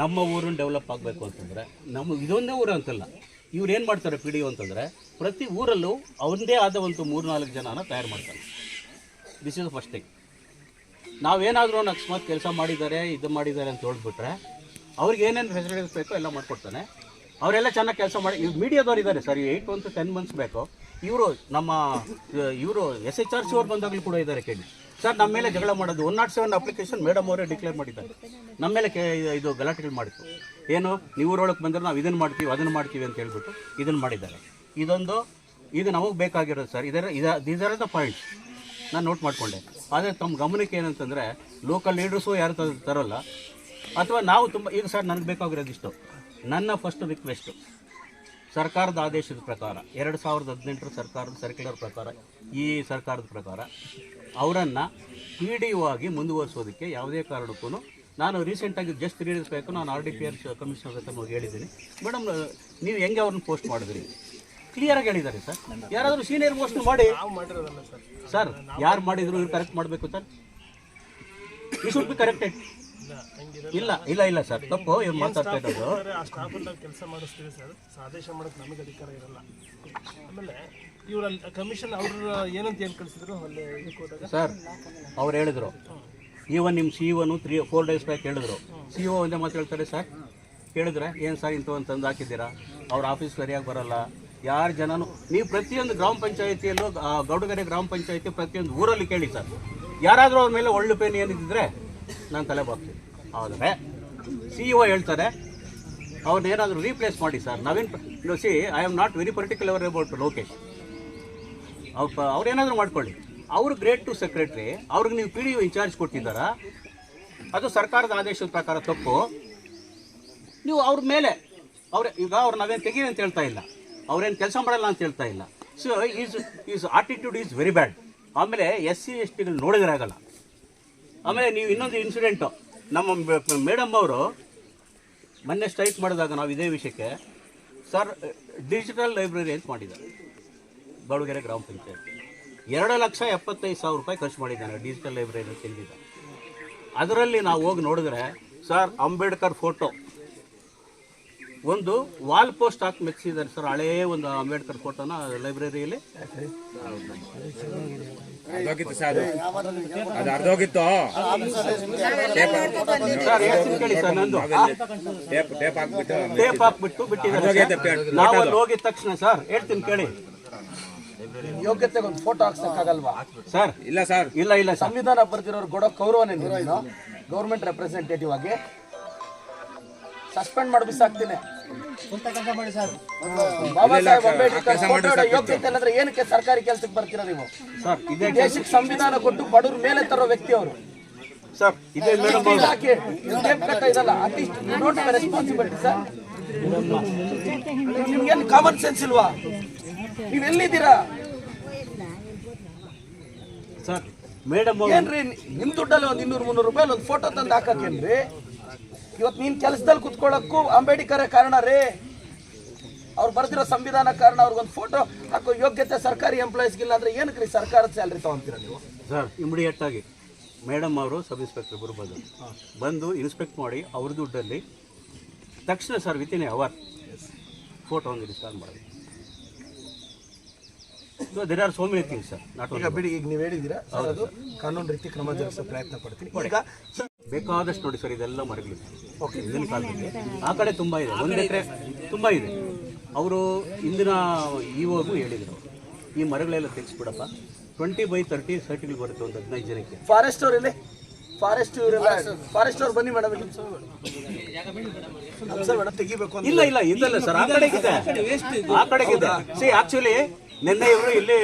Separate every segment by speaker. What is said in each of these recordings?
Speaker 1: ನಮ್ಮ ಊರನ್ನು ಡೆವಲಪ್ ಆಗಬೇಕು ಅಂತಂದರೆ, ನಮ್ಮ ಇದೊಂದೇ ಊರು ಅಂತಲ್ಲ, ಇವ್ರು ಏನು ಮಾಡ್ತಾರೆ ಪಿ ಡಿ ಒ ಅಂತಂದರೆ, ಪ್ರತಿ ಊರಲ್ಲೂ ಅವನದೇ ಆದ ಒಂದು ಮೂರು ನಾಲ್ಕು ಜನನ ತಯಾರು ಮಾಡ್ತಾರೆ. ದಿಸ್ ಇಸ್ ಫಸ್ಟ್ ಥಿಂಗ್ ನಾವೇನಾದರೂ ಅಕಸ್ಮಾತ್ ಕೆಲಸ ಮಾಡಿದ್ದಾರೆ, ಇದು ಮಾಡಿದ್ದಾರೆ ಅಂತ ಹೇಳ್ಬಿಟ್ರೆ, ಅವ್ರಿಗೆ ಏನೇನು ಫೆಸಿಲಿಟೀಸ್ ಬೇಕೋ ಎಲ್ಲ ಮಾಡಿಕೊಡ್ತಾನೆ. ಅವರೆಲ್ಲ ಚೆನ್ನಾಗಿ ಕೆಲಸ ಮಾಡಿ, ಇವ್ರು ಮೀಡಿಯಾದವ್ರು ಇದ್ದಾರೆ sir eight month ten months ಬೇಕು. ಇವರು ನಮ್ಮ, ಇವರು ಎಸ್ ಎಚ್ ಆರ್ ಸಿ ಅವ್ರು ಬಂದಾಗಲೂ ಕೂಡ ಇದ್ದಾರೆ ಕೇಳಿ. ಸರ್ ನಮ್ಮ ಮೇಲೆ ಜಗಳ ಮಾಡೋದು. One not seven application madam ಅವರೇ ಡಿಕ್ಲೇರ್ ಮಾಡಿದ್ದಾರೆ. ನಮ್ಮ ಮೇಲೆ ಇದು ಗಲಾಟೆಗಳು ಮಾಡಿತ್ತು. ಏನು? ನೀವು ಊರೊಳಗೆ ಬಂದರೆ ನಾವು ಇದನ್ನು ಮಾಡ್ತೀವಿ ಅದನ್ನು ಮಾಡ್ತೀವಿ ಅಂತ ಹೇಳ್ಬಿಟ್ಟು ಇದನ್ನು ಮಾಡಿದ್ದಾರೆ. ಇದೊಂದು, ಇದು ನಮಗೆ ಬೇಕಾಗಿರೋದು ಸರ್ ಇದರ ಇದ ದೀಸ್ ಆರ್ ದ ಪಾಯಿಂಟ್ಸ್ ನಾನು ನೋಟ್ ಮಾಡಿಕೊಂಡೆ. ಆದರೆ ತಮ್ಮ ಗಮನಕ್ಕೆ ಏನಂತಂದರೆ ಲೋಕಲ್ ಲೀಡರ್ಸು ಯಾರು ತರೋಲ್ಲ. ಅಥವಾ ನಾವು ತುಂಬ ಈಗ ಸರ್ ನನಗೆ ಬೇಕಾಗಿರೋದು ಇಷ್ಟು. ನನ್ನ ಫಸ್ಟ್ ರಿಕ್ವೆಸ್ಟು ಸರ್ಕಾರದ ಆದೇಶದ ಪ್ರಕಾರ, ಎರಡು ಸಾವಿರದ ಹದಿನೆಂಟರ ಸರ್ಕಾರದ ಸರ್ಕ್ಯುಲರ್ ಪ್ರಕಾರ, ಈ ಸರ್ಕಾರದ ಪ್ರಕಾರ ಅವರನ್ನು ಪಿ ಡಿ ಒ ಆಗಿ ಮುಂದುವರಿಸೋದಕ್ಕೆ ಯಾವುದೇ ಕಾರಣಕ್ಕೂ ನಾನು ರೀಸೆಂಟಾಗಿ ಜಸ್ಟ್ ತ್ರೀ ಡೇಸ್ ಬೇಕು ನಾನು R D P R commissioner ಹತ್ರ ಹೋಗಿ ಹೇಳಿದ್ದೀನಿ. ಮೇಡಮ್ ನೀವು ಹೆಂಗೆ ಅವ್ರನ್ನ ಪೋಸ್ಟ್ ಮಾಡಿದ್ರಿ? ಕ್ಲಿಯರಾಗಿ ಹೇಳಿದ್ದಾರೆ ಸರ್. ಯಾರಾದರೂ ಸೀನಿಯರ್ ಪೋಸ್ಟ್ ಮಾಡಿ. ಸರ್ ಯಾರು ಮಾಡಿದ್ರು ಇವ್ರು ಕರೆಕ್ಟ್ ಮಾಡಬೇಕು ಸರ್? ಈ ಶುಡ್ ಬಿ ಕರೆಕ್ಟೆಡ್ ಇಲ್ಲ ಇಲ್ಲ ಇಲ್ಲ ಸರ್. ತಪ್ಪು, ಇವ್ರು ಮಾತಾಡ್ತಾ ಇರೋದು.
Speaker 2: ಕೆಲಸ ಮಾಡಿಸ್ತೀವಿ ಸರ್. ಆದೇಶ ಮಾಡೋಕ್ಕೆ ನಮಗೆ ಅಧಿಕಾರ ಇರಲ್ಲ. ಆಮೇಲೆ ಇವ್ರ ಕಮಿಷನ್ ಅವ್ರ ಏನಂತ ಏನು ಕಳಿಸಿದ್ರು? ಅಲ್ಲಿ
Speaker 1: ಸರ್ ಅವ್ರು ಹೇಳಿದ್ರು. ಈವನ್ ನಿಮ್ಮ C O three four days back ಹೇಳಿದ್ರು. ಸಿ ಒ ಒಂದೇ ಮಾತು ಹೇಳ್ತಾರೆ ಸರ್ ಕೇಳಿದ್ರೆ ಏನು ಸರ್ ಇಂಥವನ್ನು ತಂದು ಹಾಕಿದ್ದೀರಾ? ಅವ್ರ ಆಫೀಸ್ ಸರಿಯಾಗಿ ಬರಲ್ಲ. ಯಾರು ಜನನು ನೀವು ಪ್ರತಿಯೊಂದು ಗ್ರಾಮ ಪಂಚಾಯತಿಯಲ್ಲೂ ಗೌಡಗರೆ ಗ್ರಾಮ ಪಂಚಾಯತಿ ಪ್ರತಿಯೊಂದು ಊರಲ್ಲಿ ಕೇಳಿ ಸರ್ ಯಾರಾದರೂ ಅವ್ರ ಮೇಲೆ ಒಳ್ಳೆ ಪೇನ್ ಏನಿದ್ದರೆ ನಾನು ತಲೆ ಬಾಗ್ತೀನಿ ಆದರೆ ಸಿ ಒ ಹೇಳ್ತಾರೆ ಅವ್ರನ್ನೇನಾದರೂ ರೀಪ್ಲೇಸ್ ಮಾಡಿ sir Naveen see I am not very particular about Lokesh ಅವ್ರೇನಾದರೂ ಮಾಡ್ಕೊಳ್ಳಿ. ಅವರು ಗ್ರೇಟ್ ಟು ಸೆಕ್ರೆಟ್ರಿ ಅವ್ರಿಗೆ ನೀವು ಪಿ ಡಿ ಇನ್ಚಾರ್ಜ್ ಕೊಟ್ಟಿದ್ದಾರಾ? ಅದು ಸರ್ಕಾರದ ಆದೇಶದ ಪ್ರಕಾರ ತಪ್ಪು. ನೀವು ಅವ್ರ ಮೇಲೆ, ಅವ್ರ, ಈಗ ಅವ್ರು ನಾವೇನು ತೆಗೀರಿ ಅಂತ ಹೇಳ್ತಾ ಇಲ್ಲ. ಅವ್ರೇನು ಕೆಲಸ ಮಾಡಲ್ಲ ಅಂತ ಹೇಳ್ತಾ ಇಲ್ಲ. So is is attitude is very bad ಆಮೇಲೆ ಎಸ್ ಸಿ ಎಸ್ ಟಿಗಳು ನೋಡಿದ್ರೆ ಆಗಲ್ಲ. ಆಮೇಲೆ ನೀವು ಇನ್ನೊಂದು ಇನ್ಸಿಡೆಂಟು ನಮ್ಮ ಮೇಡಮ್ ಅವರು ಮೊನ್ನೆ ಸ್ಟ್ರೈಕ್ ಮಾಡಿದಾಗ ನಾವು ಇದೇ ವಿಷಯಕ್ಕೆ ಸರ್ ಡಿಜಿಟಲ್ ಲೈಬ್ರರಿ ಅಂತ ಮಾಡಿದ್ದಾರೆ. ಗೌಡಗೆರೆ ಗ್ರಾಮ ಪಂಚಾಯತ್. ಎರಡು ಲಕ್ಷ ಎಪ್ಪತ್ತೈದು ಸಾವಿರ ರೂಪಾಯಿ ಖರ್ಚು ಮಾಡಿದ್ದಾನೆ ಡಿಜಿಟಲ್ ಲೈಬ್ರರಿ ತಿಂದಿದ್ದ ಅದರಲ್ಲಿ ನಾವು ಹೋಗಿ ನೋಡಿದ್ರೆ ಸರ್ ಅಂಬೇಡ್ಕರ್ ಫೋಟೋ ಒಂದು ವಾಲ್ ಪೋಸ್ಟ್ ಹಾಕಿ ಮೆಚ್ಚಿದ್ದಾರೆ ಸರ್ ಹಳೇ ಒಂದು ಅಂಬೇಡ್ಕರ್ ಫೋಟೋನ ಲೈಬ್ರರಿಯಲ್ಲಿ
Speaker 3: ಟೇಪ್ ಟೇಪ್ ಹಾಕ್ಬಿಟ್ಟು
Speaker 1: ಟೇಪ್ ಹಾಕ್ಬಿಟ್ಟು ಬಿಟ್ಟಿದ್ದಾರೆ ನಾವು ಅಲ್ಲಿ ಹೋಗಿದ ತಕ್ಷಣ ಸರ್ ಹೇಳ್ತೀನಿ ಕೇಳಿ.
Speaker 4: ಯೋಗ್ಯತೆಗೆ ಒಂದು ಫೋಟೋ ಹಾಕ್ಸಕ್ಕಾಗಲ್ವಾ?
Speaker 1: ಸರ್
Speaker 3: ಇಲ್ಲ ಸರ್.
Speaker 1: ಇಲ್ಲ ಇಲ್ಲ
Speaker 4: ಸಂವಿಧಾನ ಬರ್ತಿರೋರು ಕೊಡೋ ಕೌರವನೇ ನೀನು. ಗೌರ್ಮೆಂಟ್ ರೆಪ್ರೆಸೆಂಟೇಟಿವ್ ಆಗಿ. ಸಸ್ಪೆಂಡ್ ಮಾಡಿ ಬಿಸಾಕ್ತೀನಿ. ಬಾಬಾ ಸಾಹೇಬ್ ಅಂಬೇಡ್ಕರ್ ಯೋಗ್ಯತೆ ಇಲ್ಲಂದ್ರೆ ಏನಕ್ಕೆ ಸರ್ಕಾರಿ ಕೆಲಸಕ್ಕೆ ಬರ್ತೀರಾ ನೀವು?
Speaker 1: ಸರ್ ಇದೇ
Speaker 4: ದೇಶಕ್ಕೆ ಸಂವಿಧಾನ ಕೊಟ್ಟು ಬಡವ್ರ ಮೇಲೆ ತರೋ ವ್ಯಕ್ತಿ ಅವರು.
Speaker 1: ಸರ್ ಇದೇ ಮೇಡಮ್ ಅವರು.
Speaker 4: ಹಾಕಿ ಟೇಪ್ ಕಟ್ಟ ಇದಲ್ಲ? At least not responsibility sir ನಿಮ್ಗೇನು ಕಾಮನ್ ಸೆನ್ಸ್ ಇಲ್ವಾ? ನೀವ್ ಎಲ್ಲಿದ್ದೀರಾ?
Speaker 1: ಸರ್ ಮೇಡಮ್
Speaker 4: ಏನ್ರಿ ನಿಮ್ ದುಡ್ಡಲ್ಲಿ ಒಂದ್ ಇನ್ನೂರು ಮುನ್ನೂರು ರೂಪಾಯಿ ಒಂದು ಫೋಟೋ ತಂದು ಹಾಕಕ್ಕೇನ್ರಿ? ಇವತ್ತು ನೀನ್ ಕೆಲಸದಲ್ಲಿ ಕುತ್ಕೊಳ್ಳಕ್ಕೂ ಅಂಬೇಡ್ಕರ್ ಕಾರಣ ರೀ. ಅವ್ರು ಬರ್ದಿರೋ ಸಂವಿಧಾನ ಕಾರಣ ಅವ್ರಿಗೊಂದು ಫೋಟೋ ಹಾಕೋ ಯೋಗ್ಯತೆ ಸರ್ಕಾರಿ ಎಂಪ್ಲಾಯೀಸ್ಗಿಲ್ಲ ಅಂದ್ರೆ ಏನಕ್ಕೆ ರೀ ಸರ್ಕಾರದ ಸ್ಯಾಲ್ರಿ ತಗೊಂತೀರಾ ನೀವು?
Speaker 1: ಸರ್ ಇಮಿಡಿಯೇಟ್ ಆಗಿ ಮೇಡಮ್ ಅವರು ಸಬ್ ಇನ್ಸ್ಪೆಕ್ಟರ್ ಬರ್ಬೋದು ಬಂದು ಇನ್ಸ್ಪೆಕ್ಟ್ ಮಾಡಿ ಅವ್ರ ದುಡ್ಡಲ್ಲಿ ತಕ್ಷಣ ಸರ್ ವಿತಿನ್ ಅವರ್ ಫೋಟೋ ಒಂದು ಇನ್ಸ್ಟಾಲ್ ಮಾಡಿ so there are so many things sir not
Speaker 4: ಈಗ ಬಿಡಿ ಈಗ ನೀವು ಹೇಳಿದ್ದೀರಾ ಸರ್ ಅದು ಕಾನೂನು ರೀತಿ ಕ್ರಮ ಜರುಗಿಸೋ ಪ್ರಯತ್ನ ಪಡ್ತೀನಿ. ಈಗ
Speaker 1: ಬೇಕಾದಷ್ಟು ನೋಡಿ ಸರ್ ಇದೆಲ್ಲ ಮರಗಳು ಓಕೆ. ಹಿಂದಿನ ಕಾಲದಲ್ಲಿ ಆ ಕಡೆ ತುಂಬ ಇದೆ. ಒಂದು ಎಕರೆ ತುಂಬ ಇದೆ. ಅವರು ಇಂದಿನ ಇವಾಗೂ ಹೇಳಿದರು ಈ ಮರಗಳೆಲ್ಲ ತೆಗೆಸ್ಬಿಡಪ್ಪ. ಟ್ವೆಂಟಿ ಬೈ ತರ್ಟಿ ಸರ್ಟಿಗಳು ಬರುತ್ತೆ ಒಂದು ಹದಿನೈದು ಜನಕ್ಕೆ.
Speaker 4: ಫಾರೆಸ್ಟ್ ಅವ್ರಲ್ಲಿ ಫಾರೆಸ್ಟ್ ಇವರೆಲ್ಲ ಫಾರೆಸ್ಟ್ ಅವ್ರು. ಬನ್ನಿ ಮೇಡಮ್ ಸರ್ ಮೇಡಮ್ ತೆಗಿಬೇಕು
Speaker 1: ಇಲ್ಲ ಇಲ್ಲ ಇದಲ್ಲ ಸರ್ ಆ ಕಡೆಗಿದೆ. ಆ ಕಡೆಗಿದೆ. ಸಿ ಆಕ್ಚುಲಿ ನಿನ್ನೆ ಇವರು ಇಲ್ಲಿ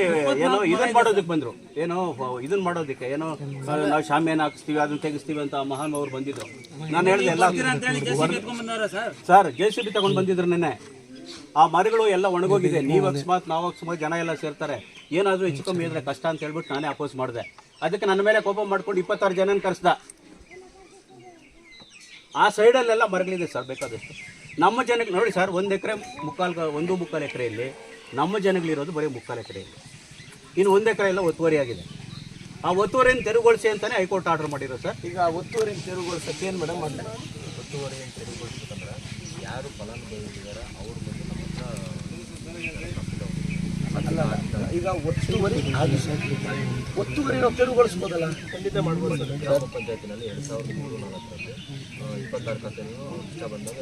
Speaker 1: ಏನೋ ಇದನ್ನ ಮಾಡೋದಕ್ಕೆ ಬಂದ್ರು. ಏನೋ ಇದನ್ನ ಮಾಡೋದಕ್ಕೆ ಏನೋ ನಾವು ಶಾಮಿಯಾನ ಹಾಕಿಸ್ತೀವಿ ಅದನ್ನ ತೆಗಿಸ್ತೀವಿ ಅಂತ ಮಹಾನ್ ಅವ್ರು ಬಂದಿದ್ರು. ನಾನು ಹೇಳಿದೆ ಎಲ್ಲ ಸರ್? ಜೆ ಸಿ ಬಿ ತಗೊಂಡ್ ಬಂದಿದ್ರು ನಿನ್ನೆ. ಆ ಮರಗಳು ಎಲ್ಲ ಒಣಗೋಗಿದೆ. ನೀವು ಅಕಸ್ಮಾತ್ ನಾವು ಅಕಸ್ಮಾತ್ ಜನ ಎಲ್ಲ ಸೇರ್ತಾರೆ. ಏನಾದರೂ ಹೆಚ್ಚು ಕಮ್ಮಿ ಇದ್ರೆ ಕಷ್ಟ ಅಂತ ಹೇಳ್ಬಿಟ್ಟು ನಾನೇ ಅಪೋಸ್ ಮಾಡಿದೆ. ಅದಕ್ಕೆ ನನ್ನ ಮೇಲೆ ಕೋಪ ಮಾಡ್ಕೊಂಡು ಇಪ್ಪತ್ತಾರು ಜನ ಕರೆಸ್ದ. ಆ ಸೈಡಲ್ಲೆಲ್ಲ ಮರಗಳಿದೆ ಸರ್ ಬೇಕಾದಷ್ಟು. ನಮ್ಮ ಜನಕ್ಕೆ ನೋಡಿ ಸರ್ ಒಂದು ಎಕರೆ ಮುಕ್ಕಾಲು ಒಂದು ಮುಕ್ಕಾಲು ಎಕರೆಯಲ್ಲಿ ನಮ್ಮ ಜನಗಳಿರೋದು ಬರೀ ಮುಕ್ಕಾಲು ಎಕರೆಯಲ್ಲಿ ಇನ್ನು ಒಂದೇ ಎಕರೆ ಎಲ್ಲ ಒತ್ತುವರಿ ಆಗಿದೆ. ಆ ಒತ್ತುವರಿಯನ್ನು ತೆರವುಗೊಳಿಸಿ ಅಂತಲೇ ಹೈಕೋರ್ಟ್ ಆರ್ಡರ್ ಮಾಡಿರೋ ಸರ್.
Speaker 4: ಈಗ ಒತ್ತುವರಿ ತೆರವುಗೊಳಿಸಕ್ಕೆ ಏನು ಮೇಡಮ್ ಮಾಡ್ತಾರೆ?
Speaker 2: ಒತ್ತುವರಿಯನ್ನು ತೆರವುಗೊಳಿಸ್ಬೇಕಂದ್ರೆ ಯಾರು ಫಲಾನುಭವಿಗಳಿದ್ದಾರೆ ಅವ್ರ ಬಗ್ಗೆ ನಮ್ಮ ಹತ್ರ
Speaker 4: ಅಲ್ಲ ಈಗ ಒತ್ತುವರಿ. ಒತ್ತುವರಿ ನಾವು ತೆರವುಗೊಳಿಸ್ಬೋದಲ್ಲ?
Speaker 2: ಖಂಡಿತ ಮಾಡ್ಬೋದು ಸರ್. ಗ್ರಾಮ ಪಂಚಾಯತಿನಲ್ಲಿ ಎರಡು ಸಾವಿರದ ಮೂರು ನಾಲ್ಕರಲ್ಲಿ ಇಪ್ಪತ್ತಾರು ಖಾತೆಯನ್ನು ಇಷ್ಟ ಬಂದಾಗ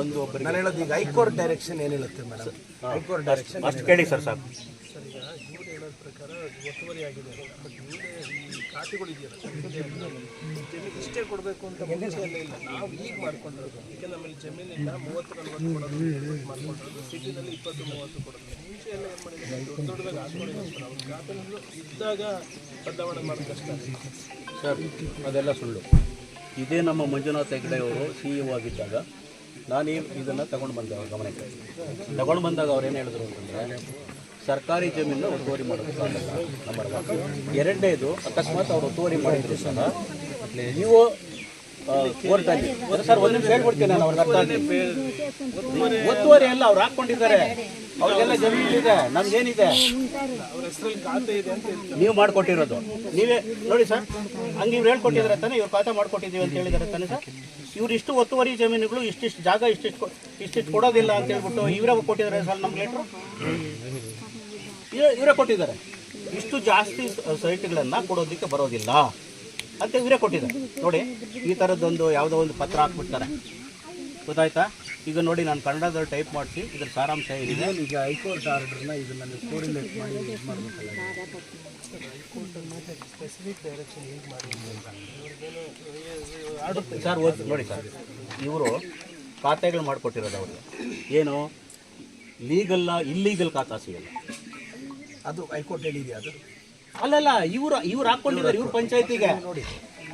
Speaker 1: ಒಂದು ಒಬ್ಬರಿಗೆ
Speaker 4: ನಾನು ಹೇಳೋದು ಈಗ ಹೈಕೋರ್ಟ್ ಡೈರೆಕ್ಷನ್ ಏನು ಹೇಳುತ್ತೆ ಮೇಡಮ್ ಹೈಕೋರ್ಟ್ ಡೈರೆಕ್ಷನ್
Speaker 1: ಅಷ್ಟು ಕೇಳಿ ಸರ್ ಸಾಕು.
Speaker 2: ಸರ್ ಈಗ ಇವ್ರು ಹೇಳೋದ್ ಪ್ರಕಾರ ಒತ್ತುವರಿ ಆಗಿದೆ. ಬಟ್ ಇವರೇ ಈ ಖಾತೆಗಳು ಇದೆಯಲ್ಲ ಜಮೀನು ಇಷ್ಟೇ ಕೊಡಬೇಕು ಅಂತ ಇಲ್ಲ. ನಾವು ಈಗ ಮಾಡ್ಕೊಂಡಿರೋದು. ನಮ್ಮಲ್ಲಿ ಜಮೀನಿಂದ ಮೂವತ್ತು ನಲ್ವತ್ತು ಕೊಡೋದು ಮಾಡ್ಕೊಂಡಿರೋದು ಸಿಟಿನಲ್ಲಿ ಇಪ್ಪತ್ತು ಮೂವತ್ತು ಕೊಡೋದು. ಮುಂಚೆ ಎಲ್ಲ ಏನು ಮಾಡಿದ್ದಾರೆ ದೊಡ್ಡ ದೊಡ್ಡದಾಗ ಹಾಕೊಂಡಿರ್ತಾರೆ ಅವ್ರ ಖಾತೆನಲ್ಲೂ ಇದ್ದಾಗ ಬದಲಾವಣೆ ಮಾಡೋದು ಕಷ್ಟ.
Speaker 1: ಸರ್ ಅದೆಲ್ಲ ಸುಳ್ಳು. ಇದೇ ನಮ್ಮ ಮಂಜುನಾಥ್ ಹೆಗ್ಡೆ ಅವರು ಸಿ ಇ ಆಗಿದ್ದಾಗ ನಾನು ಇದನ್ನು ತಗೊಂಡು ಬಂದೆ ಅವ್ರ ಗಮನಕ್ಕೆ. ತಗೊಂಡು ಬಂದಾಗ ಅವ್ರು ಏನು ಹೇಳಿದ್ರು ಅಂತಂದರೆ, ಸರ್ಕಾರಿ ಜಮೀನು ಒತ್ತುವರಿ ಮಾಡೋದು ಸಾಲಲ್ಲ ನಂಬರ್ ಎರಡನೇದು, ಅಕಸ್ಮಾತ್ ಅವ್ರು ಒತ್ತುವರಿ ಮಾಡಿದ್ರು ಸಹ ನೀವು ಕೋರ್ಟಲ್ಲಿ ಸರ್, ಒಂದು ನಿಮಿಷ ಹೇಳ್ಬಿಡ್ತೀನಿ ನಾನು ಒತ್ತುವರಿ ಎಲ್ಲ ಅವ್ರು ಹಾಕ್ಕೊಂಡಿದ್ದಾರೆ. ಅವ್ರಿಗೆಲ್ಲ ಜಮೀನಿದೆ ನಮ್ಗೇನಿದೆ. ನೀವು ಮಾಡ್ಕೊಟ್ಟಿರೋದು. ನೀವೇ, ನೋಡಿ ಸರ್, ಹಂಗೆ ಇವ್ರು ಹೇಳ್ಕೊಟ್ಟಿದ್ರೆ ತಾನೆ ಇವ್ರು ಖಾತೆ ಮಾಡ್ಕೊಟ್ಟಿದ್ದೀವಿ ಅಂತ ಹೇಳಿದಾರೆ ತಾನೆ ಸರ್. ಇವ್ರು ಇಷ್ಟು ಒತ್ತುವರಿ ಜಮೀನುಗಳು, ಇಷ್ಟಿಷ್ಟು ಜಾಗ, ಇಷ್ಟಿಷ್ಟು ಇಷ್ಟಿಷ್ಟು ಕೊಡೋದಿಲ್ಲ ಅಂತ ಹೇಳ್ಬಿಟ್ಟು ಇವರೇ ಕೊಟ್ಟಿದ್ದಾರೆ ಸರ್ ನಮ್ಗೆ ಲೆಟ್ರು ಇವರೇ ಕೊಟ್ಟಿದ್ದಾರೆ. ಇಷ್ಟು ಜಾಸ್ತಿ ಸೈಟ್ಗಳನ್ನು ಕೊಡೋದಕ್ಕೆ ಬರೋದಿಲ್ಲ. ಅಂತ ಇವರೇ ಕೊಟ್ಟಿದ್ದಾರೆ. ನೋಡಿ ಈ ಥರದ್ದೊಂದು ಯಾವುದೋ ಒಂದು ಪತ್ರ ಹಾಕ್ಬಿಡ್ತಾರೆ. ಗೊತ್ತಾಯ್ತಾ? ಈಗ ನೋಡಿ ನಾನು ಕನ್ನಡದಲ್ಲಿ ಟೈಪ್ ಮಾಡಿಸಿ ಇದ್ರ ಸಾರಾಂಶ ಏನಿದೆ?
Speaker 4: ಈಗ ಹೈಕೋರ್ಟ್ ಆರ್ಡರ್ನ ಇದನ್ನ ಕೋರಿಲೇಟ್ ಮಾಡಿ ಇದು ಮಾಡಬೇಕಲ್ಲ.
Speaker 2: ಸ್ಪೆಸಿಫಿಕ್ ಡೈರೆಕ್ಷನ್ ಹೇಗೆ ಮಾಡಿ
Speaker 1: ಸರ್ ಓದ್ ನೋಡಿ ಸರ್ ಇವರು ಖಾತೆಗಳು ಮಾಡಿಕೊಟ್ಟಿರೋದು ಅವರು. ಏನು? ಲೀಗಲ್ಲ ಇಲ್ಲೀಗಲ್ ಖಾತಾ ಸಿಗಲ್ಲ.
Speaker 4: ಅದು ಹೈಕೋರ್ಟ್ ಹೇಳಿದೆಯಾ ಅದು?
Speaker 1: ಅಲ್ಲಲ್ಲ ಇವ್ರು ಇವ್ರು ಹಾಕೊಂಡಿದ್ದಾರೆ ಇವ್ರು ಪಂಚಾಯತಿಗೆ.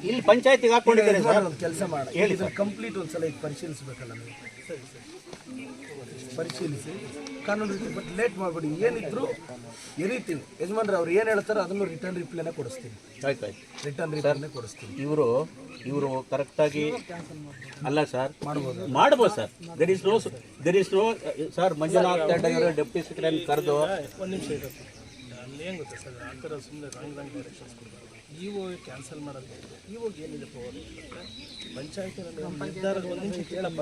Speaker 1: ಇಲ್ಲಿ ಪಂಚಾಯತಿಗೆ ಹಾಕೊಂಡಿದ್ದಾರೆ ಸರ್.
Speaker 4: ಒಂದು ಕೆಲಸ ಮಾಡಿ
Speaker 1: ಹೇಳಿ
Speaker 4: ಕಂಪ್ಲೀಟ್ ಒಂದ್ಸಲ ಇದು ಪರಿಶೀಲಿಸಬೇಕಲ್ಲ ನೀವು? ಪರಿಶೀಲಿಸಿ. ಕಾನೂನು ರೀತಿ ಬಟ್ ಲೇಟ್ ಮಾಡಬೇಡಿ. ಏನಿದ್ರು ಎರಿತೀವಿ. ಯಜಮಾನ್ರೆ ಅವ್ರು ಏನು ಹೇಳ್ತಾರೋ ಅದನ್ನು ರಿಟರ್ನ್ ರಿಪ್ಲೈನೇ ಕೊಡಿಸ್ತೀನಿ.
Speaker 1: ಆಯ್ತು ಆಯ್ತು.
Speaker 4: ರಿಟರ್ನ್ ರಿಪ್ಲೈನೇ ಕೊಡಿಸ್ತೀನಿ.
Speaker 1: ಇವರು ಇವರು ಕರೆಕ್ಟಾಗಿ ಅಲ್ಲ ಸರ್. ಮಾಡ್ಬೋದು. Sir. There is no there is no sir Manjunath deputy secretary ಕರೆದು
Speaker 2: ಒಂದು ನಿಮಿಷ ಏನು ಗೊತ್ತಾ ಸರ್? ಆ ಥರ ಸುಮ್ಮನೆ ರಾಂಗ್ ರಾಂಗ್ ಡೈರೆಕ್ಷನ್ಸ್ ಕೊಡ್ತಾರೆ ಇ ಓ ಕ್ಯಾನ್ಸಲ್ ಮಾಡೋದು ಇವಾಗ ಏನಿದೆ ಪವರ್ ಪಂಚಾಯತ್ ನಿರ್ಧಾರ ಒಂದು ನಿಮಿಷ ಕೇಳಪ್ಪ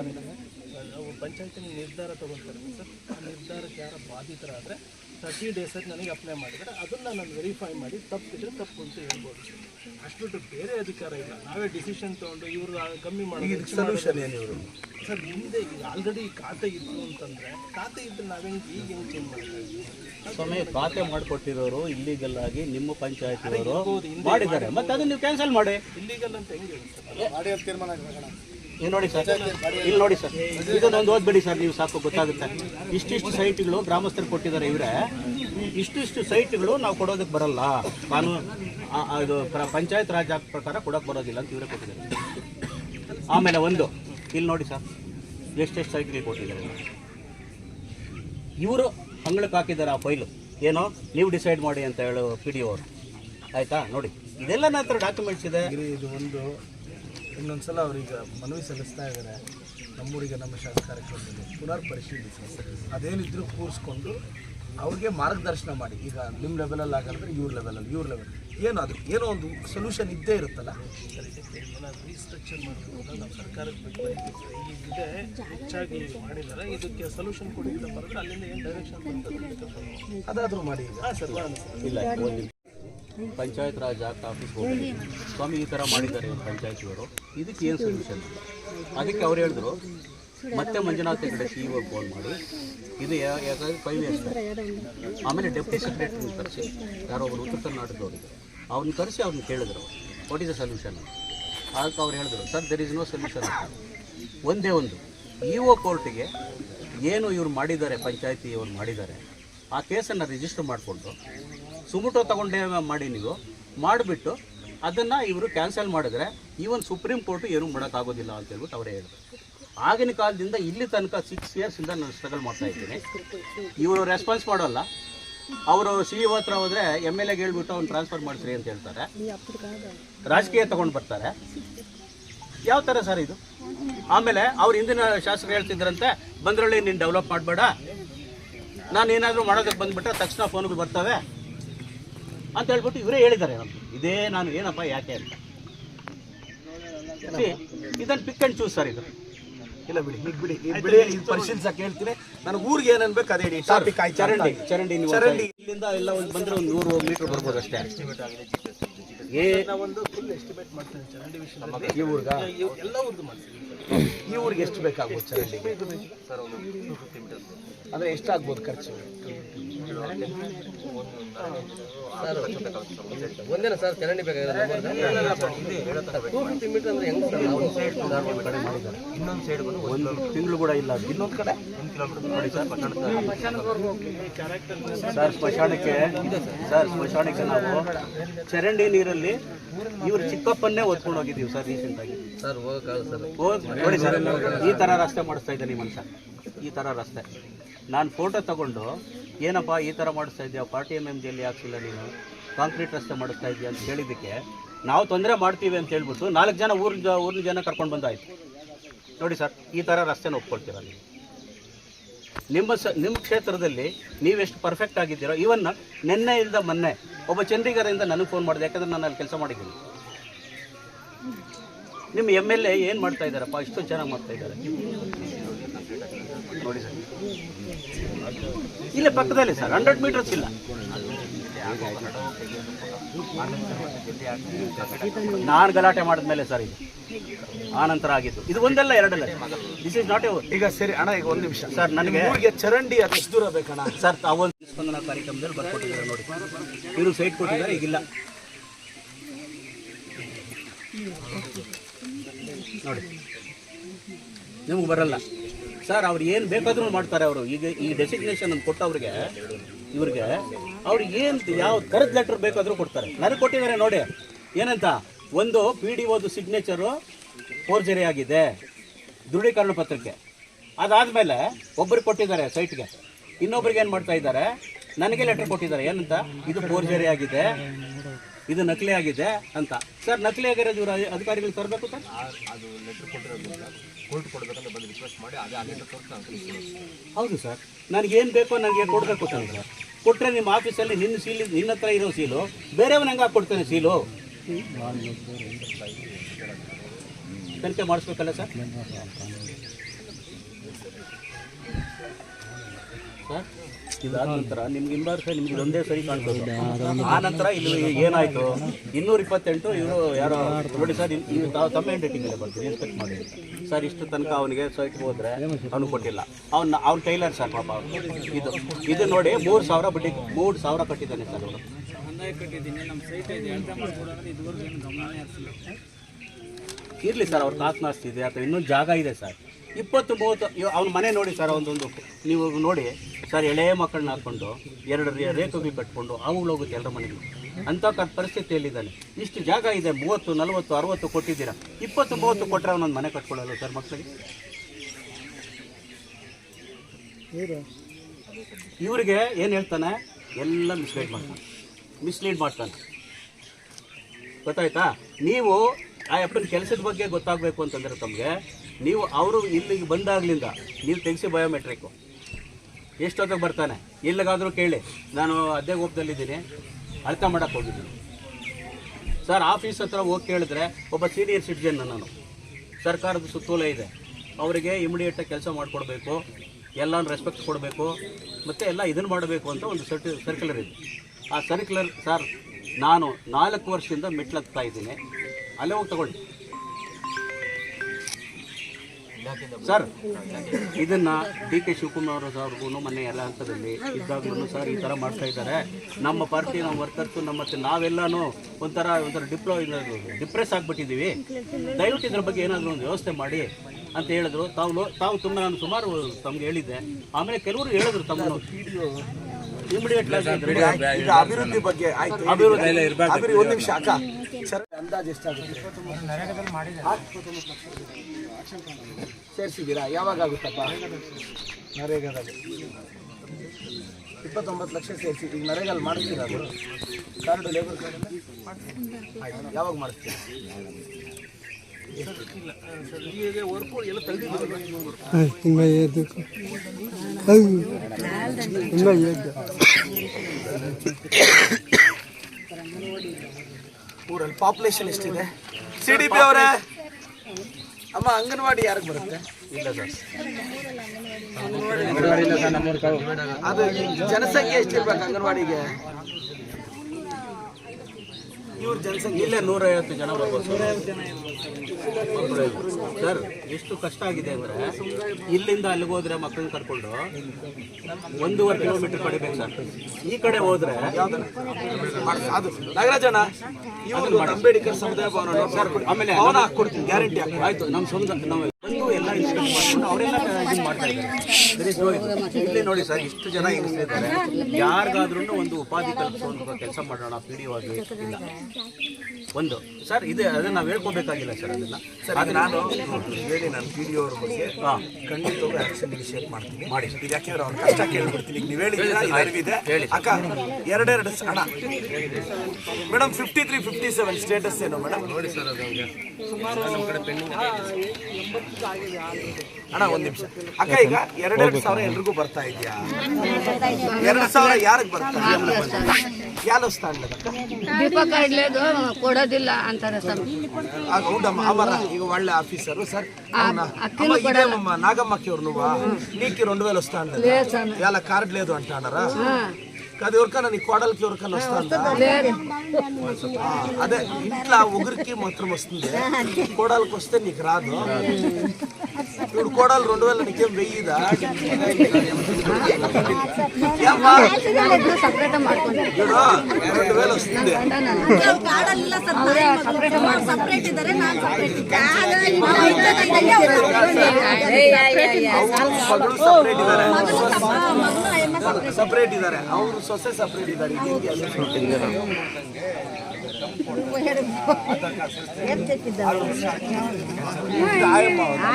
Speaker 2: ನಾವು ಪಂಚಾಯತಿನ ನಿರ್ಧಾರ ತೊಗೊಳ್ತಾರೆ ಸರ್, ಆ ನಿರ್ಧಾರಕ್ಕೆ ಯಾರ ಬಾಧಿತರಾದರೆ ತರ್ಟಿ ಡೇಸಲ್ಲಿ ನನಗೆ ಅಪ್ಲೈ ಮಾಡಿದರೆ ಅದನ್ನು ನಾನು ವೆರಿಫೈ ಮಾಡಿ ತಪ್ಪಿದ್ರೆ ತಪ್ಪು ಅಂತ ಹೇಳ್ಬೋದು. ಸರ್ ಅಷ್ಟು ಬೇರೆ ಅಧಿಕಾರ ಇಲ್ಲ. ನಾವೇ ಡಿಸಿಷನ್ ತೊಗೊಂಡು ಇವರು ಕಮ್ಮಿ ಮಾಡೋದು
Speaker 4: ಸೊಲ್ಯೂಷನ್ ಏನು ಇವರು?
Speaker 2: ಸರ್ ಹಿಂದೆ ಈಗ ಆಲ್ರೆಡಿ ಖಾತೆ ಇತ್ತು ಅಂತಂದರೆ ಖಾತೆ ಇದ್ದರೆ ನಾವೇನು ಹೆಂಗ್ ಈಗ ಹೆಂಗ್ ಚೇಂಜ್ ಮಾಡ್ತೀವಿ?
Speaker 1: ಸ್ವಾಮಿ ಖಾತೆ ಮಾಡಿಕೊಟ್ಟಿರೋರು ಇಲ್ಲಿಗಲ್ ಆಗಿ ನಿಮ್ಮ ಪಂಚಾಯತಿಯವರು ಮಾಡಿದ್ದಾರೆ. ಮತ್ತೆ ಅದನ್ನ ನೀವು ಕ್ಯಾನ್ಸಲ್ ಮಾಡಿ.
Speaker 2: ಇಲ್ಲಿಗಲ್ ಅಂತ ಹೆಂಗೆ ಮಾಡಿ ಸರ್?
Speaker 1: ಇಲ್ಲಿ ನೋಡಿ ಸರ್. ಇಲ್ಲಿ ನೋಡಿ ಸರ್. ಇದನ್ನೊಂದು ಓದ್ಬೇಡಿ ಸರ್, ನೀವು ಸಾಕು, ಗೊತ್ತಾಗುತ್ತೆ. ಇಷ್ಟಿಷ್ಟು ಸೈಟ್ಗಳು ಗ್ರಾಮಸ್ಥರು ಕೊಟ್ಟಿದ್ದಾರೆ ಇವರೇ. ಇಷ್ಟಿಷ್ಟು ಸೈಟ್ಗಳು ನಾವು ಕೊಡೋದಕ್ಕೆ ಬರಲ್ಲ. ನಾನು ಇದು ಪಂಚಾಯತ್ ರಾಜ್ ಪ್ರಕಾರ ಕೊಡೋಕೆ ಬರೋದಿಲ್ಲ ಅಂತ ಇವರೇ ಕೊಟ್ಟಿದ್ದಾರೆ. ಆಮೇಲೆ ಒಂದು, ಇಲ್ಲಿ ನೋಡಿ ಸರ್. ಎಷ್ಟೆಷ್ಟು ಸೈಟ್ಗಳು ಕೊಟ್ಟಿದ್ದಾರೆ. ಇವರು ಅಂಗಳಕ್ಕೆ ಹಾಕಿದ್ದಾರೆ ಆ ಫೈಲು. ಏನೋ, ನೀವು ಡಿಸೈಡ್ ಮಾಡಿ ಅಂತ ಹೇಳು ಪಿ ಡಿ ಅವರು. ಆಯಿತಾ? ನೋಡಿ. ಇದೆಲ್ಲ ನನ್ನ ಡಾಕ್ಯುಮೆಂಟ್ಸ್ ಇದೆ.
Speaker 4: ಇದು ಒಂದು ಇನ್ನೊಂದ್ಸಲ ಅವ್ರಿಗೆ ಮನವಿ ಸಲ್ಲಿಸ್ತಾ ಇದ್ದಾರೆ ನಮ್ಮೂರಿಗೆ ನಮ್ಮ ಶಾಸಕ ಕಾರ್ಯಕ್ರಮದಲ್ಲಿ ಪುನರ್ ಪರಿಶೀಲಿಸಿ. ಅದೇನಿದ್ರು ಕೂರಿಸ್ಕೊಂಡು ಅವ್ರಿಗೆ ಮಾರ್ಗದರ್ಶನ ಮಾಡಿ. ಈಗ ನಿಮ್ಮ ಲೆವೆಲಲ್ಲಿ ಆಗಲ್ದ್ರೆ ಇವ್ರ ಲೆವೆಲಲ್ಲಿ ಇವ್ರ ಲೆವೆಲ್ ಏನು ಅದು ಏನೋ ಒಂದು ಸೊಲ್ಯೂಷನ್ ಇದ್ದೇ ಇರುತ್ತಲ್ಲ?
Speaker 2: ಏನಾದ್ರು ರೀಸ್ಟ್ರಕ್ಚರ್ ಮಾಡಬೇಕು ಅಂತ ನಾವು ಸರ್ಕಾರಕ್ಕೆ ಇದೆ ಹೆಚ್ಚಾಗಿ ಮಾಡಿದ್ದಾರೆ ಇದಕ್ಕೆ ಸೊಲ್ಯೂಷನ್ ಕೊಡಿ ಅಂತ ಬರೆದ್ರೆ ಅಲ್ಲಿಂದ ಏನು ಡೈರೆಕ್ಷನ್
Speaker 4: ಅದಾದರೂ ಮಾಡಿ ಈಗ.
Speaker 2: ಹಾಂ ಸರ್
Speaker 1: ಇಲ್ಲ. ಪಂಚಾಯತ್ ರಾಜ್ ಆಕ್ಟ್ ಆಫೀಸ್ ಹೋಗಿ ಸ್ವಾಮಿ ಈ ಥರ ಮಾಡಿದ್ದಾರೆ ಪಂಚಾಯತಿಯವರು. ಇದಕ್ಕೆ ಏನು ಸೊಲ್ಯೂಷನ್ ಅದಕ್ಕೆ ಅವ್ರು ಹೇಳಿದ್ರು, ಮತ್ತೆ ಮಂಜುನಾಥ್ ಹೆಗಡೆ ಸಿ ಇವಾಗ ಫೋನ್ ಮಾಡಿ, ಇದು ಯಾಕಂದ್ರೆ ಫೈವ್ ಇಯರ್ಸ್ ಆಮೇಲೆ ಡೆಪ್ಟಿ ಸೆಕ್ರೆಟರಿ ಕರೆಸಿ, ಯಾರೋ ಒಬ್ಬರು ಉತ್ತರ ಕರ್ನಾಟಕದವರಿಗೆ. ಅವ್ರನ್ನ ಕರೆಸಿ ಅವ್ರನ್ನ ಕೇಳಿದ್ರು ವಾಟ್ ಇಸ್ ದ ಸೊಲ್ಯೂಷನ್ ಅದಕ್ಕೆ ಅವ್ರು ಹೇಳಿದ್ರು sir there is no solution ಒಂದೇ ಒಂದು ಇ ಒ ಕೋರ್ಟಿಗೆ ಏನು ಇವ್ರು ಮಾಡಿದ್ದಾರೆ, ಪಂಚಾಯತಿ ಇವ್ರು ಮಾಡಿದ್ದಾರೆ, ಆ ಕೇಸನ್ನು ರಿಜಿಸ್ಟರ್ ಮಾಡಿಕೊಂಡು, ಸುಮುಟೋ ತಗೊಂಡೇ ಮಾಡಿ ನೀವು, ಮಾಡಿಬಿಟ್ಟು ಅದನ್ನು ಇವರು ಕ್ಯಾನ್ಸಲ್ ಮಾಡಿದ್ರೆ ಈವನ್ ಸುಪ್ರೀಂ ಕೋರ್ಟು ಏನೂ ಮಾಡೋಕ್ಕಾಗೋದಿಲ್ಲ ಅಂತ ಹೇಳ್ಬಿಟ್ಟು ಅವರೇ ಹೇಳಿದ್ರು ಆಗಿನ ಕಾಲದಿಂದ ಇಲ್ಲಿ ತನಕ ಸಿಕ್ಸ್ ಇಯರ್ಸಿಂದ ನಾನು ಸ್ಟ್ರಗಲ್ ಮಾಡ್ತಾ ಇದ್ದೀನಿ. ಇವರು ರೆಸ್ಪಾನ್ಸ್ ಮಾಡೋಲ್ಲ. ಅವರು ಸಿ ಇ ಹತ್ರ ಹೋದರೆ ಎಂ ಎಲ್ ಎಗೆ ಹೇಳ್ಬಿಟ್ಟು ಅವ್ನು ಟ್ರಾನ್ಸ್ಫರ್ ಮಾಡಿಸ್ರಿ ಅಂತ ಹೇಳ್ತಾರೆ. ರಾಜಕೀಯ ತಗೊಂಡು ಬರ್ತಾರೆ. ಯಾವ ಥರ ಸರ್ ಇದು? ಆಮೇಲೆ ಅವ್ರು ಹಿಂದಿನ ಶಾಸಕರು ಹೇಳ್ತಿದ್ರಂತೆ, ಬಂದ್ರಳ್ಳಿ ನೀನು ಡೆವಲಪ್ ಮಾಡಬೇಡ. ನಾನು ಏನಾದರೂ ಮಾಡೋದಕ್ಕೆ ಬಂದ್ಬಿಟ್ರೆ ತಕ್ಷಣ ಫೋನ್ಗಳು ಬರ್ತವೆ. ಅಂತ ಹೇಳ್ಬಿಟ್ಟು ಇವರೇ ಹೇಳಿದ್ದಾರೆ ನಮ್ಗೆ. ಇದೇ ನಾನು ಏನಪ್ಪ ಯಾಕೆ ಅಂತ. ಇದನ್ನು ಪಿಕ್ ಆ್ಯಂಡ್ ಚೂಸ್ ಸರ್ ಇದು.
Speaker 4: ಇಲ್ಲ ಬಿಡಿ ಈಗ ಬಿಡಿ ಈಗ ಬಿಡಿ ಇದು ಪರಿಶೀಲಿಸಕ್ಕೆ ಹೇಳ್ತೀನಿ ನನಗೆ ಊರಿಗೆ ಏನ್ ಅನ್ಬೇಕು ಅದೇ ಹೇಳಿ ಟಾಪಿಕ್ ಆಯ್ತು
Speaker 1: ಚರಂಡಿ ಚರಂಡಿ ನೀವು
Speaker 4: ಚರಂಡಿ.
Speaker 1: ಇಲ್ಲಿಂದ ಎಲ್ಲ ಒಂದು ಬಂದರೆ ಒಂದು ನೂರು ಮೀಟರ್ ಬರ್ಬೋದು ಅಷ್ಟೇ. ಏ
Speaker 2: ಒಂದು ಫುಲ್ ಎಸ್ಟಿಮೇಟ್ ಮಾಡ್ತೀನಿ ಚರಂಡಿ ವಿಷಯದಲ್ಲಿ.
Speaker 4: ಈ ಊರ್ಗ?
Speaker 2: ಇವ್- ಎಲ್ಲ ಊರ್ದು ಮಾಡ್ತೀನಿ.
Speaker 4: ಈ ಊರಿಗೆ ಎಷ್ಟು ಬೇಕಾಗ್ಬೋದು ಚರಂಡಿ ಅಂದ್ರೆ ಎಷ್ಟಾಗ್ಬೋದು ಖರ್ಚು?
Speaker 5: ಒಂದೇನ ಸರ್ ಚರಂಡಿ ಬೇಕಾಗಿರೋದು ಅಂದ್ರೆ ಹೆಂಗ್ ಸರ್ ಇನ್ನೊಂದು ಸೈಡ್ ಬಂದು
Speaker 1: ಒಂದು ತಿಂಗಳು ಕೂಡ ಇಲ್ಲ
Speaker 4: ಇನ್ನೊಂದು ಕಡೆ
Speaker 1: ನೋಡಿ ಸರ್ ಸರ್ ಸ್ಮಶಾನಕ್ಕೆ ಸರ್ ಸ್ಮಶಾನಕ್ಕೆ ನಾವು ಚರಂಡಿ ನೀರಲ್ಲಿ ಇವರು ಚಿಕ್ಕಪ್ಪನ್ನೇ ಓದ್ಕೊಂಡು ಹೋಗಿದ್ದೀವಿ ಸರ್ ರೀಸೆಂಟ್ ಆಗಿ
Speaker 5: ಸರ್ ಹೋಗಕ್ಕಾಗಲ್ಲ
Speaker 1: ನೋಡಿ ಸರ್ ಈ ಥರ ರಸ್ತೆ ಮಾಡಿಸ್ತಾ ಇದ್ದಾನೆ ಮನುಷ್ಯ ಈ ಥರ ರಸ್ತೆ ನಾನು ಫೋಟೋ ತಗೊಂಡು ಏನಪ್ಪ ಈ ಥರ ಮಾಡಿಸ್ತಾ ಇದೆಯಾ ಪಾರ್ಟಿ ಎಂ ಎಂ ಜಿಯಲ್ಲಿ ಹಾಕ್ಸಿಲ್ಲ ನೀನು? ಕಾಂಕ್ರೀಟ್ ರಸ್ತೆ ಮಾಡಿಸ್ತಾ ಇದೆಯಾ ಅಂತ ಹೇಳಿದ್ದಕ್ಕೆ ನಾವು ತೊಂದರೆ ಮಾಡ್ತೀವಿ ಅಂತ ಹೇಳ್ಬಿಟ್ಟು ನಾಲ್ಕು ಜನ ಊರಿನ ಊರಿನ ಜನ ಕರ್ಕೊಂಡು ಬಂದಾಯಿತು. ನೋಡಿ ಸರ್, ಈ ಥರ ರಸ್ತೆನ ಒಪ್ಕೊಳ್ತೀರ ನೀವು? ನಿಮ್ಮ ಸ ನಿಮ್ಮ ಕ್ಷೇತ್ರದಲ್ಲಿ ನೀವೆಷ್ಟು ಪರ್ಫೆಕ್ಟ್ ಆಗಿದ್ದೀರೋ ಇವನ್ ಇಲ್ಲದ ಮೊನ್ನೆ ಒಬ್ಬ ಚಂದಿಗರಿಂದ ನನಗೆ ಫೋನ್ ಮಾಡಿದೆ, ಯಾಕಂದ್ರೆ ನಾನು ಅಲ್ಲಿ ಕೆಲಸ ಮಾಡಿದ್ದೀನಿ. ನಿಮ್ಮ ಎಂ ಎಲ್ ಎ ಏನು ಮಾಡ್ತಾ ಇದ್ದಾರಪ್ಪ? ಇಷ್ಟೊಂದು ಚೆನ್ನಾಗಿ ಮಾಡ್ತಾ ಇದ್ದಾರೆ. ನೋಡಿ ಸರ್. ಇಲ್ಲೇ ಪಕ್ಕದಲ್ಲಿ ಸರ್. ಹಂಡ್ರೆಡ್ ಮೀಟರ್ಸ್ ಇಲ್ಲ. ನಾನು ಗಲಾಟೆ ಮಾಡಿದ್ಮೇಲೆ ಸರ್ ಇದು. ಆ ಆಗಿತ್ತು ಇದು ಒಂದಲ್ಲ ಎರಡಲ್ಲ ದಿಸ್ ಇಸ್ ನಾಟ್ ಎವರ್
Speaker 4: ಈಗ ಸರಿ ಅಣ್ಣ ಈಗ ಒಂದು ನಿಮಿಷ.
Speaker 1: ಸರ್ ನನಗೆ
Speaker 4: ಊರಿಗೆ ಚರಂಡಿ ಎಷ್ಟು ದೂರ ಬೇಕಣ್ಣ?
Speaker 1: ಸರ್ ತಾವೊಂದು ಸ್ಪಂದನ ಕಾರ್ಯಕ್ರಮದಲ್ಲಿ ಬರ್ಕೊಟ್ಟಿದ್ದಾರೆ ನೋಡಿ. ಇವರು ಸೈಟ್ ಕೊಟ್ಟಿದ್ದಾರೆ ಈಗಿಲ್ಲ. ನೋಡಿ. ನಿಮಗೆ ಬರಲ್ಲ. ಸರ್, ಅವ್ರು ಏನು ಬೇಕಾದರೂ ಮಾಡ್ತಾರೆ ಅವರು. ಈಗ ಈ ಡೆಸಿಗ್ನೇಷನ್ ಅನ್ನು ಕೊಟ್ಟವ್ರಿಗೆ, ಇವ್ರಿಗೆ, ಅವ್ರು ಏನು ಯಾವ ಕರೆದ ಲೆಟರ್ ಬೇಕಾದರೂ ಕೊಡ್ತಾರೆ. ನನಗೆ ಕೊಟ್ಟಿದ್ದಾರೆ ನೋಡಿ. ಏನಂತ? ಒಂದು ಪಿ ಡಿ ಓದು ಸಿಗ್ನೇಚರು ಫೋರ್ಜರಿ ಆಗಿದೆ. ದೃಢೀಕರಣ ಪತ್ರಕ್ಕೆ. ಅದಾದಮೇಲೆ ಒಬ್ಬರಿಗೆ ಕೊಟ್ಟಿದ್ದಾರೆ ಸೈಟ್ಗೆ. ಇನ್ನೊಬ್ರಿಗೆ ಏನು ಮಾಡ್ತಾ ಇದ್ದಾರೆ? ನನಗೆ ಲೆಟರ್ ಕೊಟ್ಟಿದ್ದಾರೆ. ಏನಂತ? ಇದು ಫೋರ್ಜರಿ ಆಗಿದೆ. ಇದು ನಕಲಿ ಆಗಿದೆ ಅಂತ. ಸರ್ ನಕಲಿ ಆಗಿರೋದು ಇವರು ಅಧಿಕಾರಿಗಳು ತರಬೇಕು ಸರ್? ಹೌದು ಸರ್. ನನಗೇನು ಬೇಕೋ ನನಗೆ ಕೊಡಬೇಕು ಸರ್. ಕೊಟ್ಟರೆ ನಿಮ್ಮ ಆಫೀಸಲ್ಲಿ ನಿನ್ನ ಸೀಲ್ ನಿನ್ನ ಹತ್ರ ಇರೋ ಸೀಲು ಬೇರೆಯವನ ಹೆಂಗೆ ಹಾಕ್ಕೊಡ್ತಾನೆ ಸೀಲು ತನಿಖೆ ಮಾಡಿಸ್ಬೇಕಲ್ಲ ಸರ್? ಸರ್ ಇದಾದ ನಂತರ ನಿಮ್ಗೆ ಹಿಂಬಾರ್ಸ ನಿಮ್ಗೆ ಒಂದೇ ಸರಿ ಕಾಣ್ತದೆ. ಆ ನಂತರ ಇಲ್ಲಿ ಏನಾಯ್ತು? ಇನ್ನೂರ ಇಪ್ಪತ್ತೆಂಟು ಇವರು ಯಾರೋ ನೋಡಿ ಸರ್ ಇವ್ ತಾವು ತಮ್ಮ ಹ್ಯಾಂಡ್ ರೈಟಿಂಗಲ್ಲೇ ಬರ್ತೀವಿ ಇನ್ಸ್ಪೆಕ್ಟ್ ಮಾಡಿ ಸರ್ ಇಷ್ಟು ತನಕ ಅವನಿಗೆ ಸೈಟ್ ಹೋದ್ರೆ ಅವನು ಕೊಟ್ಟಿಲ್ಲ. ಅವ್ನ ಅವ್ನ ಟೈಲರ್ ಸರ್ ಪಾಪ ಅವ್ನು. ಇದು ಇದು ನೋಡಿ ಮೂರು ಸಾವಿರ ಬಡ್ಡಿ ಮೂರು ಸಾವಿರ ಕಟ್ಟಿದ್ದಾನೆ ಸರ್ ಅವರು ಇರಲಿ ಸರ್ ಅವ್ರ ಕಾಸು ನಾಸ್ತಿ ಇದೆ ಅಥವಾ ಇನ್ನೊಂದು ಜಾಗ ಇದೆ ಸರ್. ಇಪ್ಪತ್ತು ಮೂವತ್ತು ಅವ್ನ ಮನೆ ನೋಡಿ ಸರ್ ಒಂದೊಂದು ನೀವು ನೋಡಿ ಸರ್ ಎಳೆಯ ಮಕ್ಕಳನ್ನ ಹಾಕ್ಕೊಂಡು ಎರಡು ರೇಖಿ ಕಟ್ಕೊಂಡು ಅವುಗಳು ಹೋಗುತ್ತೆ ಎಲ್ಲರ ಮನೆಗೆ. ಅಂಥ ಪರಿಸ್ಥಿತಿಯಲ್ಲಿದ್ದಾನೆ. ಇಷ್ಟು ಜಾಗ ಇದೆ ಮೂವತ್ತು ನಲವತ್ತು ಅರವತ್ತು ಕೊಟ್ಟಿದ್ದೀರಾ. ಇಪ್ಪತ್ತು ಮೂವತ್ತು ಕೊಟ್ಟರೆ ಅವನೊಂದು ಮನೆ ಕಟ್ಕೊಳ್ಳಲ್ಲ ಸರ್ ಮಕ್ಕಳಿಗೆ ಇವರಿಗೆ ಏನು ಹೇಳ್ತಾನೆ? ಎಲ್ಲ ಮಿಸ್ಲೀಡ್ ಮಾಡ್ತಾನೆ. ಮಿಸ್ಲೀಡ್ ಮಾಡ್ತಾನೆ. ಗೊತ್ತಾಯ್ತಾ? ನೀವು ಆ ಅಪ್ಪನ ಕೆಲಸದ ಬಗ್ಗೆ ಗೊತ್ತಾಗಬೇಕು ಅಂತಂದ್ರೆ ತಮಗೆ ನೀವು ಅವರು ಇಲ್ಲಿಗೆ ಬಂದಾಗಲಿಂದ ನೀವು ತೆಗೆಸಿ ಬಯೋಮೆಟ್ರಿಕ್ಕು ಎಷ್ಟೊತ್ತಿಗೆ ಬರ್ತಾನೆ? ಎಲ್ಲಿಗಾದರೂ ಕೇಳಿ. ನಾನು ಅದ್ದೆಗೋಪದಲ್ಲಿದ್ದೀನಿ ಅಳತೆ ಮಾಡೋಕ್ಕೆ ಹೋಗಿದ್ದೀನಿ. ಸರ್, ಆಫೀಸ್ ಹತ್ರ ಹೋಗಿ ಕೇಳಿದ್ರೆ ಒಬ್ಬ ಸೀನಿಯರ್ ಸಿಟಿಜನ್ ನಾನು ಸರ್ಕಾರದ ಸುತ್ತೋಲೆ ಇದೆ. ಅವರಿಗೆ ಇಮಿಡಿಯೇಟಾಗಿ ಕೆಲಸ ಮಾಡಿಕೊಡ್ಬೇಕು. ಎಲ್ಲನೂ ರೆಸ್ಪೆಕ್ಟ್ ಕೊಡಬೇಕು. ಮತ್ತು ಎಲ್ಲ ಇದನ್ನು ಮಾಡಬೇಕು ಅಂತ ಒಂದು ಸರ್ಟಿ ಸರ್ಕ್ಯುಲರ್ ಇದೆ. ಆ ಸರ್ಕ್ಯುಲರ್ ಸರ್, ನಾನು ನಾಲ್ಕು ವರ್ಷದಿಂದ ಮೆಟ್ಲತ್ತಾ ಇದ್ದೀನಿ. ಅಲ್ಲೇ ಹೋಗಿ ತಗೊಳ್ಳಿ. ಸರ್ ಇದನ್ನ ಡಿ ಕೆ ಶಿವಕುಮಾರ್ ಅವ್ರಿಗೂ ಮೊನ್ನೆ ಎಲ್ಲ ಹಂತದಲ್ಲಿ ಇದ್ದಾಗ್ಲೂ ಸರ್ ಈ ಥರ ಮಾಡ್ತಾ ಇದ್ದಾರೆ. ನಮ್ಮ ಪಾರ್ಟಿ ನಮ್ಮ ವರ್ಕರ್ಸು ನಮ್ಮ ಮತ್ತೆ ನಾವೆಲ್ಲನೂ ಒಂಥರ ಒಂಥರ ಡಿಪ್ಲೋ ಡಿಪ್ರೆಸ್ ಆಗಿಬಿಟ್ಟಿದ್ದೀವಿ. ದಯವಿಟ್ಟು ಇದ್ರ ಬಗ್ಗೆ ಏನಾದರೂ ಒಂದು ವ್ಯವಸ್ಥೆ ಮಾಡಿ ಅಂತ ಹೇಳಿದ್ರು. ತಾವು ತಾವು ತುಂಬ ನಾನು ಸುಮಾರು ತಮ್ಗೆ ಹೇಳಿದ್ದೆ. ಆಮೇಲೆ ಕೆಲವರು ಹೇಳಿದ್ರು ತಮ್ಮ ಇಮಿಡಿಯೇಟ್
Speaker 4: ಈಗ ಅಭಿವೃದ್ಧಿ ಬಗ್ಗೆ ಆಯ್ತು.
Speaker 1: ಅಭಿವೃದ್ಧಿ.
Speaker 4: ಅಭಿವೃದ್ಧಿ ಒಂದು ನಿಮಿಷ ಅಕ್ಕ ಸರ್ ಅಂದಾಜು ಎಷ್ಟಾಗುತ್ತೆ? ಸೇರಿಸಿದ್ದೀರಾ? ಯಾವಾಗ ಆಗುತ್ತಪ್ಪ? ನರೇಗಾದಲ್ಲಿ. ಇಪ್ಪತ್ತೊಂಬತ್ತು ಲಕ್ಷ ಸೇರಿಸಿ ಈಗ ನರೇಗಲ್ಲಿ ಮಾಡ್ತೀರಾ ಅದು? ಕಾರ್ಡು ಲೇಬರ್ ಕಾರ್ಡ್ ಯಾವಾಗ
Speaker 6: ಮಾಡ್ತೀರಾ
Speaker 4: ಊರಲ್ಲಿ ಪಾಪ್ಯುಲೇಷನ್ ಎಷ್ಟಿದೆ? ಸಿ ಡಿ ಪಿ ಅವರೇ? ಅಮ್ಮ ಅಂಗನವಾಡಿ ಯಾರಿಗೆ ಬರುತ್ತೆ?
Speaker 1: ಇಲ್ಲ ಸರ್.
Speaker 4: ಅದು ಜನಸಂಖ್ಯೆ ಎಷ್ಟಿರ್ಬೇಕು ಅಂಗನವಾಡಿಗೆ? ಇವ್ರ ಜನಸಂಖ್ಯೆ
Speaker 1: ಇಲ್ಲೇ ನೂರೈವತ್ತು ಜನ ಬರ್ಬೋದು ಸರ್ ಎಷ್ಟು ಕಷ್ಟ ಆಗಿದೆ ಅಂದ್ರೆ ಇಲ್ಲಿಂದ ಅಲ್ಲಿಗೆ ಹೋದ್ರೆ ಮಕ್ಕಳನ್ನ ಕರ್ಕೊಂಡು ಒಂದೂವರೆ ಕಿಲೋಮೀಟರ್ ಪಡಿಬೇಕು ಸರ್. ಈ ಕಡೆ ಹೋದ್ರೆ
Speaker 4: ಅದು ನಾಗರಾಜಣ್ಣ ಇವರು ಅಂಬೇಡ್ಕರ್ ಸಮುದಾಯ ಭವನ
Speaker 1: ಆಮೇಲೆ
Speaker 4: ಅವನ ಭವನ ಹಾಕೊಡ್ತೀನಿ ಗ್ಯಾರಂಟಿ
Speaker 1: ಆಯ್ತು ನಮ್ಮ ಸ್ವಂತ ನಾವು ಎಲ್ಲ ಇನ್ಸ್ಪೆಕ್ಟ್ ಮಾಡಿಕೊಂಡು ಅವರೆಲ್ಲ ಇದನ್ನ ಮಾಡ್ತಾ ಇದ್ದಾರೆ. ಇದು. ಇಲ್ಲಿ ನೋಡಿ ಸರ್ ಇಷ್ಟು ಜನ ಹೆಂಗಸ್ತಿದ್ದಾರೆ ಯಾರಿಗಾದ್ರೂ ಒಂದು ಉಪಾಧಿ ಕಲ್ಪಿಸುವಂತ ಕೆಲಸ ಮಾಡೋಣ ಪಿ ಡಿ ಆಗಿ ಇಲ್ಲ. ಒಂದು. ಸರ್ ಇದೆ ಅದನ್ನ ನಾವು ಹೇಳ್ಕೋಬೇಕಾಗಿಲ್ಲ ಸರ್ ಅದನ್ನ.
Speaker 4: ಸರ್ ಅದು ನಾನು ಹೇಳಿ ನಾನು ಪಿ ಡಿ ಅವ್ರ ಬಗ್ಗೆ
Speaker 1: ಹಾಂ.
Speaker 4: ಖಂಡಿತವಾಗ್ಲೂ ಆಕ್ಷನ್ ಇನಿಷಿಯೇಟ್ ಮಾಡ್ತೀನಿ.
Speaker 1: ಮಾಡಿ.
Speaker 4: ಇದು ಯಾಕೆಂದ್ರೆ ಅವ್ರ ಕಷ್ಟ ಕೇಳ್ಬಿಡ್ತೀನಿ ಈಗ ನೀವು ಹೇಳಿದ್ರೆ ಇದು
Speaker 1: ಹೇಳಿ.
Speaker 4: ಅಕ್ಕ ಎರಡೆರಡು ಹಣ madam fifty three fifty seven status ಏನು ಮೇಡಮ್ ನೋಡಿ ಸರ್ ಅಣ್ಣ ಒಂದ್ ನಿಮಿಷ ಅಕ್ಕ ಈಗ ಎರಡೆರಡು ಸಾವಿರ ಎಲ್ರಿಗೂ ಬರ್ತಾ ಇದೆಯಾ ಎರಡು ಸಾವಿರ ಯಾರಿಗೆ ಬರ್ತಾ ಯಾವ ಸ್ಟ್ಯಾಂಡ್ ಅಕ್ಕ
Speaker 7: ದೀಪ ಕಡ್ಲೇದು ಕೊಡೋದಿಲ್ಲ ಅಂತಾರೆ ಸರ್
Speaker 4: ಆಗ ಹೌದಮ್ಮ ಅವರ ಈಗ ಒಳ್ಳೆ ಆಫೀಸರು ಸರ್
Speaker 7: అక్కిలు
Speaker 4: ఇదేమమ్మ నాగమ్మకి ఎవరు నువ్వా నీకు రెండు వేలు వస్తా అంటారు
Speaker 7: లేదు సార్
Speaker 4: ఇవాళ కార్డు లేదు అంటున్నారా కాదు ఎవరికన్నా నీ కోడలికి ఎవరికన్నా వస్తుందా
Speaker 7: లేదు
Speaker 4: ఆ, అదే ఇంట్లో ఒకరికి మాత్రం వస్తుంది కోడలికి వస్తే నీకు రాదు ఇప్పుడు కోడలు రెండు వేల నీకేం వెయ్యిదా ఏమ్మా?
Speaker 7: ಸಪ್ರೇಟ್ ಮಾಡ್ಕೊಂಡು
Speaker 4: చూడు రెండు వేలు వస్తుంది
Speaker 8: ಸಪ್ರೇಟ್ ಇದ್ದಾರೆ ನಾನು
Speaker 4: ಅವರು ಮಗಳು ಸಪ್ರೇಟ್ ಇದ್ದಾರೆ. ಅವರು ಸೊಸೆ ಸಪ್ರೇಟ್ ಇದ್ದಾರೆ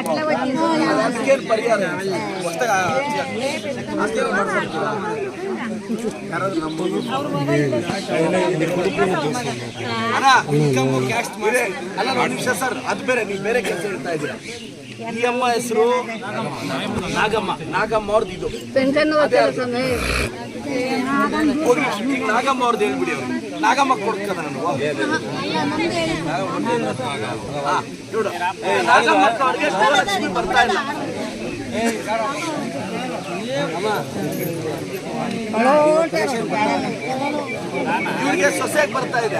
Speaker 4: ಅದಕ್ಕೇನು ಪರಿಹಾರ. ಅಲ್ಲ ಒಂದು ಸರ್ ಅದು ಬೇರೆ ನೀವು ಬೇರೆ ಕೆಲಸ ಹೇಳ್ತಾ ಇದ್ದೀರಾ ಈ ಅಮ್ಮ ಹೆಸರು ನಾಗಮ್ಮ ನಾಗಮ್ಮ ಅವ್ರದ್ದು ಇದು ಹೋಗಿ ನಾಗಮ್ಮ ಅವ್ರದ್ದು ಹೇಳ್ಬಿಡಿ ಅವ್ರು ನಾಗಮ್ಮ ಕೊಡ್ತದ ನಾನು ನೋಡು ನಾಗಮ್ಮ ಬರ್ತಾ ಇಲ್ಲ ಇವ್ರಿಗೆ ಸೊಸೆಗೆ ಬರ್ತಾ ಇದೆ.